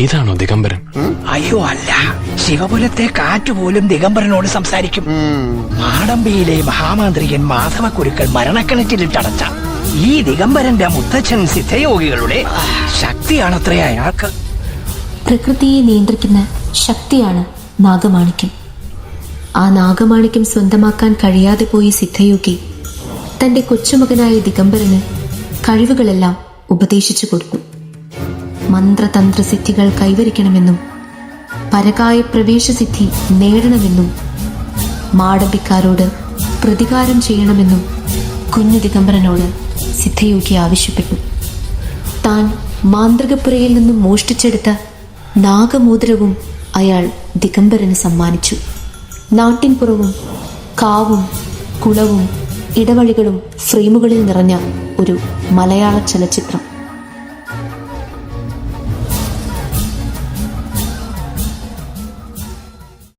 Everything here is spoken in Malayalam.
ഇതാണോ ദിഗംബരൻ? അയ്യോ അല്ല. ശിവപുരത്തെ കാറ്റുപോലും ദിഗംബരനോട് സംസാരിക്കും. മാടമ്പിയിലെ മഹാമാന്ത്രികൻ മാധവക്കുരുക്കൾ മരണക്കിണറ്റിലിട്ടടച്ച ഈ ദിഗംബരന്റെ മുത്തച്ഛൻ സിദ്ധയോഗികളുടെ ശക്തിയാണത്രേ അയാൾക്ക്. പ്രകൃതിയെ നിയന്ത്രിക്കുന്ന ശക്തിയാണ് നാഗമാണിക്യം. ആ നാഗമാണിക്യം സ്വന്തമാക്കാൻ കഴിയാതെ പോയ സിദ്ധയോഗി തന്റെ കൊച്ചുമകനായ ദിഗംബരന് കഴിവുകളെല്ലാം ഉപദേശിച്ചു കൊടുത്തു മന്ത്രതന്ത്ര സിദ്ധികൾ കൈവരിക്കണമെന്നും പരകായ പ്രവേശസിദ്ധി നേടണമെന്നും മാടമ്പിക്കാരോട് പ്രതികാരം ചെയ്യണമെന്നും കുഞ്ഞു ദിഗംബരനോട് സിദ്ധയോഗി ആവശ്യപ്പെട്ടു. താൻ മാന്ത്രികപ്പുരയിൽ നിന്നും മോഷ്ടിച്ചെടുത്ത നാഗമോതിരവും അയാൾ ദിഗംബരന് സമ്മാനിച്ചു. നാട്ടിൻപുറവും കാവും കുളവും ഇടവഴികളും ഫ്രെയിമുകളിൽ നിറഞ്ഞ ഒരു മലയാള ചലച്ചിത്രം.